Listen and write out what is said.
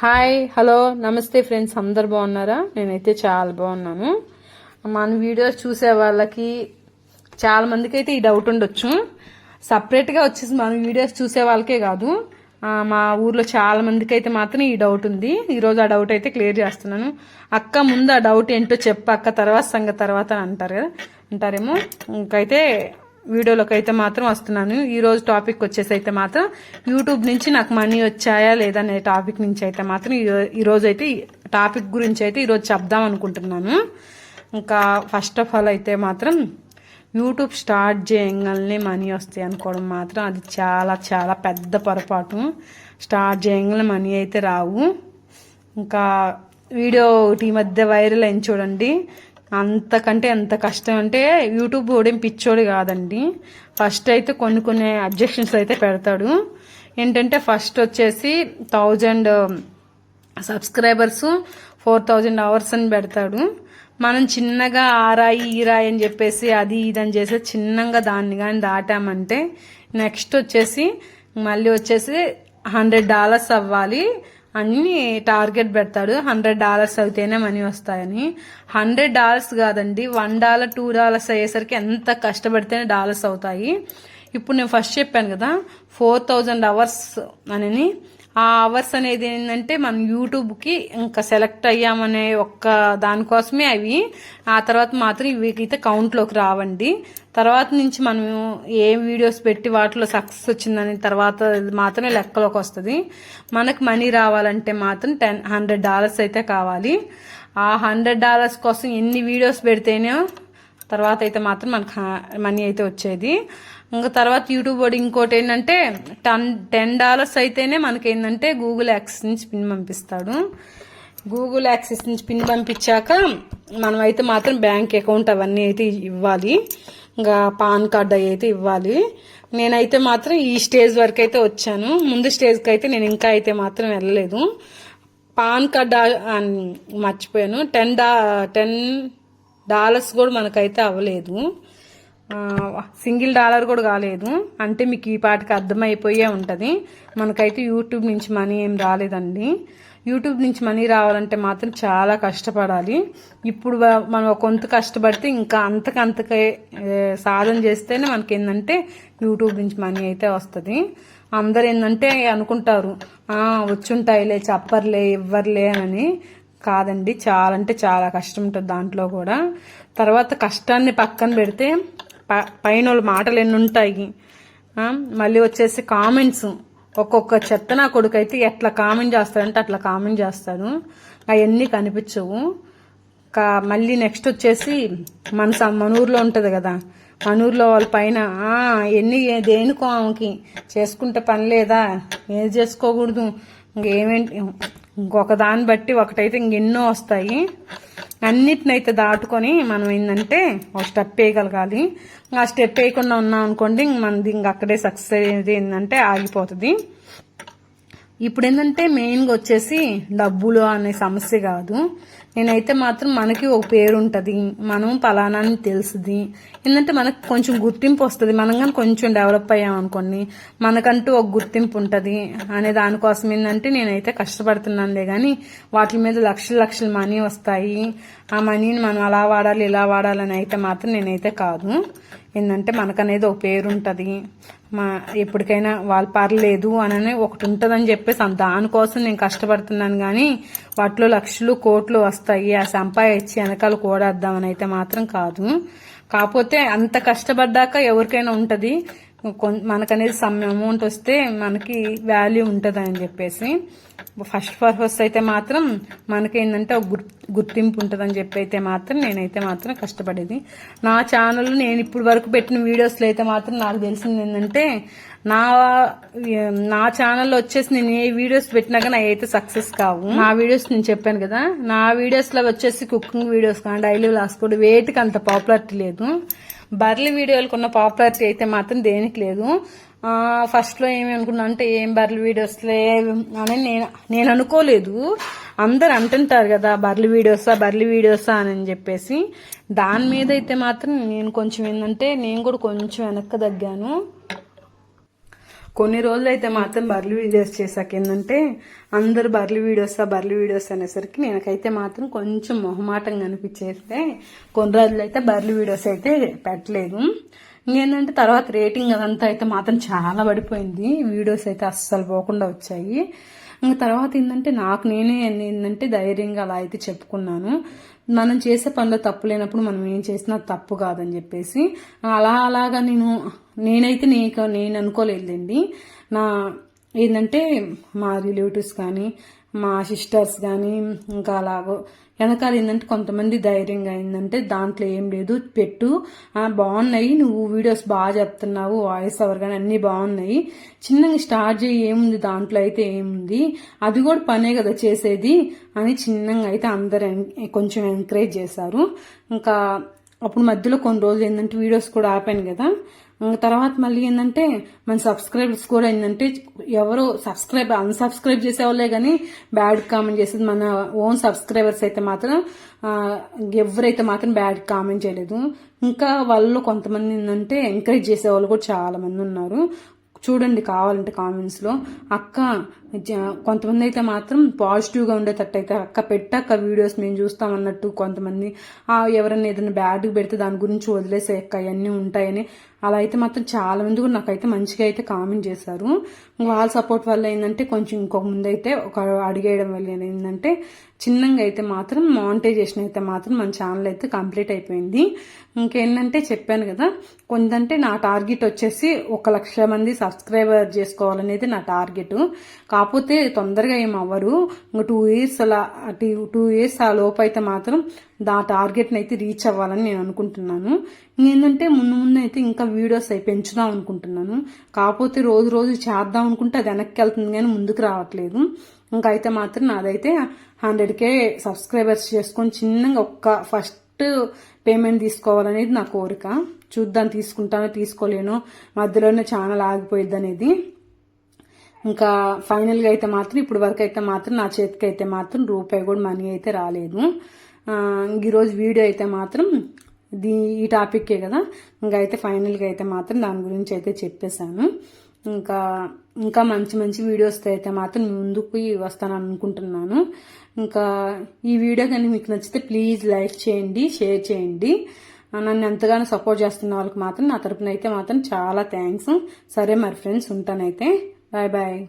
Hi hello నమస్తే friends అందరు బాగున్నారా? నేనైతే చాలా బాగున్నాను. మన వీడియోస్ చూసే వాళ్ళకి చాలా మందికి అయితే ఈ డౌట్ ఉండొచ్చు. సపరేట్గా వచ్చేసి మన వీడియోస్ చూసే వాళ్ళకే కాదు. మా ఊర్లో చాలా మందికి అయితే మాత్రం ఈ డౌట్ ఉంది. ఈరోజు ఆ డౌట్ అయితే క్లియర్ చేస్తున్నాను. అక్క ముందు ఆ డౌట్ ఏంటో చెప్పు అక్క తర్వాత సంగతి తర్వాత అంటారు కదా. అంటారేమో? ఇంకైతే వీడియోలోకి అయితే మాత్రం వస్తున్నాను. ఈరోజు టాపిక్ వచ్చేసి అయితే మాత్రం యూట్యూబ్ నుంచి నాకు మనీ వచ్చాయా లేదా అనే టాపిక్ నుంచి అయితే మాత్రం ఈ- అయితే టాపిక్ గురించి అయితే ఈరోజు చెప్దాం అనుకుంటున్నాను. ఇంకా ఫస్ట్ ఆఫ్ ఆల్ అయితే మాత్రం యూట్యూబ్ స్టార్ట్ చేయగానే మనీ వస్తాయి అనుకోవడం మాత్రం అది చాలా చాలా పెద్ద పొరపాటు. స్టార్ట్ చేయగానే మనీ అయితే రావు. ఇంకా వీడియో ఒకటి ఈ మధ్య వైరల్ అయింది చూడండి. అంతకంటే ఎంత కష్టం అంటే యూట్యూబ్ ఓడేం పిచ్చోడు కాదండి. ఫస్ట్ అయితే కొన్ని కొన్ని అబ్జెక్షన్స్ అయితే పెడతాడు. ఏంటంటే ఫస్ట్ వచ్చేసి thousand subscribers four thousand hours అని పెడతాడు. మనం చిన్నగా ఆరాయి ఈరాయి అని చెప్పేసి అది ఇది అని చేసి చిన్నగా దాన్ని కానీ దాటామంటే నెక్స్ట్ వచ్చేసి మళ్ళీ వచ్చేసి హండ్రెడ్ డాలర్స్ అవ్వాలి. అని టార్గెట్ పెడతాడు. హండ్రెడ్ డాలర్స్ అయితేనే మనీ వస్తాయని. హండ్రెడ్ డాలర్స్ కాదండి వన్ డాలర్ టూ డాలర్స్ అయ్యేసరికి ఎంత కష్టపడితేనే డాలర్స్ అవుతాయి. ఇప్పుడు నేను ఫస్ట్ చెప్పాను కదా ఫోర్ థౌజండ్ అవర్స్ అని ఆ అవర్స్ అనేది ఏంటంటే మనం యూట్యూబ్కి ఇంకా సెలెక్ట్ అయ్యామనే ఒక్క దానికోసమే అవి. ఆ తర్వాత మాత్రం ఇవి అయితే కౌంట్లోకి రావండి. తర్వాత నుంచి మనం ఏ వీడియోస్ పెట్టి వాటిలో సక్సెస్ వచ్చిందని తర్వాత మాత్రమే లెక్కలోకి వస్తుంది. మనకు మనీ రావాలంటే మాత్రం టెన్ హండ్రెడ్ డాలర్స్ అయితే కావాలి. ఆ హండ్రెడ్ డాలర్స్ కోసం ఎన్ని వీడియోస్ పెడితేనే తర్వాత అయితే మాత్రం మనకు మనీ అయితే వచ్చేది. ఇంకా తర్వాత యూట్యూబ్ వాడు ఇంకోటి ఏంటంటే టెన్ టెన్ డాలర్స్ అయితేనే మనకి ఏంటంటే గూగుల్ యాక్సెస్ నుంచి పిన్ పంపిస్తాడు. గూగుల్ యాక్సెస్ నుంచి పిన్ పంపించాక మనం అయితే మాత్రం బ్యాంక్ అకౌంట్ అవన్నీ అయితే ఇవ్వాలి. ఇంకా పాన్ కార్డ్ అవి అయితే ఇవ్వాలి. నేనైతే మాత్రం ఈ స్టేజ్ వరకు అయితే వచ్చాను. ముందు స్టేజ్కి అయితే నేను ఇంకా అయితే మాత్రం వెళ్ళలేదు. పాన్ కార్డ్ మర్చిపోయాను. టెన్ డా టెన్ డాలర్స్ కూడా మనకైతే అవ్వలేదు. సింగిల్ డాలర్ కూడా కాలేదు. అంటే మీకు ఈ పాటికి అర్థమైపోయే ఉంటుంది. మనకైతే యూట్యూబ్ నుంచి మనీ ఏం రాలేదండి. యూట్యూబ్ నుంచి మనీ రావాలంటే మాత్రం చాలా కష్టపడాలి. ఇప్పుడు మనం కొంత కష్టపడితే ఇంకా అంతకంతకే సాధన చేస్తేనే మనకి ఏంటంటే యూట్యూబ్ నుంచి మనీ అయితే వస్తుంది. అందరు ఏంటంటే అనుకుంటారు వచ్చుంటాయిలే చెప్పర్లే ఇవ్వర్లే అని కాదండి చాలా అంటే చాలా కష్టం ఉంటుంది దాంట్లో కూడా. తర్వాత కష్టాన్ని పక్కన పెడితే ప- పైన వాళ్ళ మాటలు ఎన్ని ఉంటాయి? మళ్ళీ వచ్చేసి కామెంట్స్. ఒక్కొక్క చెత్త నా కొడుకు అయితే ఎట్లా కామెంట్ చేస్తాడంటే అట్లా కామెంట్ చేస్తాడు. అవన్నీ కనిపించవు. కా మళ్ళీ నెక్స్ట్ వచ్చేసి మన స- ఉంటుంది కదా. మన ఊర్లో వాళ్ళ పైన ఎన్ని దేనికో ఆమెకి చేసుకుంటే పని లేదా? ఏది చేసుకోకూడదు? ఇంకేమేంటి ఇంకొక దాన్ని బట్టి ఒకటైతే ఇంకెన్నో వస్తాయి. అన్నిటినైతే దాటుకొని మనం ఏంటంటే ఒక స్టెప్ వేయగలగాలి. ఆ స్టెప్ వేయకుండా ఉన్నాం అనుకోండి మనది ఇంక అక్కడే సక్సెస్ అయ్యేది ఏంటంటే ఆగిపోతుంది. ఇప్పుడు ఏంటంటే మెయిన్గా వచ్చేసి డబ్బులు అనే సమస్య కాదు. నేనైతే మాత్రం మనకి ఒక పేరు ఉంటుంది మనం పలానా అని తెలుస్తుంది ఏంటంటే మనకు కొంచెం గుర్తింపు వస్తుంది. మనం కానీ కొంచెం డెవలప్ అయ్యామనుకోండి మనకంటూ ఒక గుర్తింపు ఉంటుంది. అనే దానికోసం ఏంటంటే నేనైతే కష్టపడుతున్నానులే కానీ వాటి మీద లక్షల లక్షల మనీ వస్తాయి. ఆ మనీని మనం అలా వాడాలి ఇలా వాడాలని అయితే మాత్రం నేనైతే కాదు. ఏంటంటే మనకనేది ఒక పేరు ఉంటుంది మా ఎప్పటికైనా వాళ్ళు పర్లేదు అని ఒకటి ఉంటుందని చెప్పేసి అంత దానికోసం నేను కష్టపడుతున్నాను కానీ వాటిలో లక్షలు కోట్లు వస్తాయి ఆ సంపాదించి వెనకాల కూడేద్దామని అయితే మాత్రం కాదు. కాకపోతే అంత కష్టపడ్డాక ఎవరికైనా ఉంటుంది. మనకనేది సమ్ అమౌంట్ వస్తే మనకి వాల్యూ ఉంటుంది అని చెప్పేసి. ఫస్ట్ పర్పస్ అయితే మాత్రం మనకేంటంటే ఒక గుర్ గుర్తింపు ఉంటుందని చెప్పి అయితే మాత్రం నేనైతే మాత్రం కష్టపడేది. నా ఛానల్ నేను ఇప్పుడు వరకు పెట్టిన వీడియోస్లో అయితే మాత్రం నాకు తెలిసింది ఏంటంటే నా నా ఛానల్లో వచ్చేసి నేను ఏ వీడియోస్ పెట్టినా కానీ అయితే సక్సెస్ కావు. నా వీడియోస్ నేను చెప్పాను కదా నా వీడియోస్లో వచ్చేసి కుకింగ్ వీడియోస్ కానీ డైలీ లాస్ కూడా వేటికి అంత పాపులారిటీ లేదు. బర్లీ వీడియోలకు ఉన్న పాపులారిటీ అయితే మాత్రం దేనికి లేదు. ఫస్ట్లో ఏమి అనుకున్నా అంటే ఏం బర్లీ వీడియోస్లే అని నేను నేను అనుకోలేదు. అందరు అంటుంటారు కదా బర్లీ వీడియోసా బర్లీ వీడియోసా అని చెప్పేసి. దాని మీద అయితే మాత్రం నేను కొంచెం ఏంటంటే నేను కూడా కొంచెం వెనక్కి తగ్గాను. కొన్ని రోజులు అయితే మాత్రం బర్లీ వీడియోస్ చేశాక ఏంటంటే అందరు బర్లీ వీడియోస్ బర్లీ వీడియోస్ అనేసరికి నేనకైతే మాత్రం కొంచెం మొహమాటంగా అనిపించేస్తే కొన్ని రోజులు అయితే బర్లీ వీడియోస్ అయితే పెట్టలేదు. ఇంకేంటంటే తర్వాత రేటింగ్ అదంతా అయితే మాత్రం చాలా పడిపోయింది. వీడియోస్ అయితే అస్సలు పోకుండా వచ్చాయి. ఇంకా తర్వాత ఏంటంటే నాకు నేనే ఏంటంటే ధైర్యంగా అలా అయితే చెప్పుకున్నాను. మనం చేసే పనిలో తప్పు లేనప్పుడు మనం ఏం చేసినా తప్పు కాదని చెప్పేసి అలా అలాగా నేను నేనైతే నీకు నేను అనుకోలేదండి నా ఏంటంటే మా రిలేటివ్స్ కానీ మా సిస్టర్స్ కానీ ఇంకా అలాగో వెనకాల ఏంటంటే కొంతమంది ధైర్యంగా అయిందంటే దాంట్లో ఏం లేదు పెట్టు. బాగున్నాయి. నువ్వు వీడియోస్ బాగా చెప్తున్నావు వాయిస్ ఓవర్ కానీ అన్నీ బాగున్నాయి. చిన్నగా స్టార్ట్ చేయి ఏముంది? దాంట్లో అయితే ఏముంది? అది కూడా పనే కదా చేసేది అని చిన్నగా అయితే అందరు కొంచెం ఎంకరేజ్ చేశారు. ఇంకా అప్పుడు మధ్యలో కొన్ని రోజులు ఏంటంటే వీడియోస్ కూడా ఆపాను కదా. తర్వాత మళ్ళీ ఏంటంటే మన సబ్స్క్రైబర్స్ కూడా ఏంటంటే ఎవరు సబ్స్క్రైబ్ అన్సబ్స్క్రైబ్ చేసేవాళ్ళే కానీ బ్యాడ్ కామెంట్ చేసేది మన ఓన్ సబ్స్క్రైబర్స్ అయితే మాత్రం ఎవరైతే మాత్రం బ్యాడ్ కామెంట్ చేయలేదు. ఇంకా వాళ్ళు కొంతమంది ఏంటంటే ఎంకరేజ్ చేసే వాళ్ళు కూడా చాలా మంది ఉన్నారు. చూడండి కావాలంటే కామెంట్స్లో అక్క కొంతమంది అయితే మాత్రం పాజిటివ్గా ఉండేటట్టు అయితే అక్క పెట్టాక వీడియోస్ మేము చూస్తాం అన్నట్టు కొంతమంది ఆ ఏదైనా బ్యాడ్ పెడితే దాని గురించి వదిలేసే అక్క అవన్నీ ఉంటాయని. అలా అయితే మాత్రం చాలా మంది కూడా నాకైతే మంచిగా అయితే కామెంట్ చేశారు. వాళ్ళ సపోర్ట్ వల్ల ఏంటంటే కొంచెం ఇంకొక ముందు అయితే ఒక అడిగేయడం వల్ల ఏంటంటే చిన్నగా అయితే మాత్రం మానిటైజేషన్ అయితే మాత్రం మన ఛానల్ అయితే కంప్లీట్ అయిపోయింది. ఇంకేంటంటే చెప్పాను కదా కొంతంటే నా టార్గెట్ వచ్చేసి ఒక లక్ష మంది సబ్స్క్రైబర్ చేసుకోవాలనేది నా టార్గెట్. కాకపోతే తొందరగా ఏం అవ్వరు. ఇంకా టూ ఇయర్స్ అలా టూ ఇయర్స్ ఆ లోపు అయితే మాత్రం దా టార్గెట్ని అయితే రీచ్ అవ్వాలని నేను అనుకుంటున్నాను. ఏంటంటే ముందు ముందు అయితే ఇంకా వీడియోస్ అయి పెంచుదాం అనుకుంటున్నాను. కాకపోతే రోజు రోజు చేద్దాం అనుకుంటే అది వెనక్కి వెళ్తుంది కానీ ముందుకు రావట్లేదు. ఇంకా అయితే మాత్రం నాదైతే హండ్రెడ్ కే సబ్స్క్రైబర్స్ చేసుకొని చిన్నగా ఒక్క ఫస్ట్ పేమెంట్ తీసుకోవాలనేది నా కోరిక. చూద్దాం తీసుకుంటానో తీసుకోలేను మధ్యలోనే ఛానల్ ఆగిపోయిద్ది అనేది ఇంకా ఫైనల్గా అయితే మాత్రం ఇప్పుడు వరకు అయితే మాత్రం నా చేతికి అయితే మాత్రం రూపాయి కూడా మనీ అయితే రాలేదు. ఈరోజు వీడియో అయితే మాత్రం దీ ఈ టాపిక్కే కదా? ఇంకా అయితే ఫైనల్గా అయితే మాత్రం దాని గురించి అయితే చెప్పేశాను. ఇంకా ఇంకా మంచి మంచి వీడియోస్ అయితే మాత్రం ముందుకు వస్తాను అనుకుంటున్నాను ఇంకా ఈ వీడియో కానీ మీకు నచ్చితే ప్లీజ్ లైక్ చేయండి షేర్ చేయండి. నన్ను ఎంతగానో సపోర్ట్ చేస్తున్న వాళ్ళకి మాత్రం నా తరపున అయితే మాత్రం చాలా థ్యాంక్స్ సరే మరి ఫ్రెండ్స్ ఉంటానైతే. Bye bye.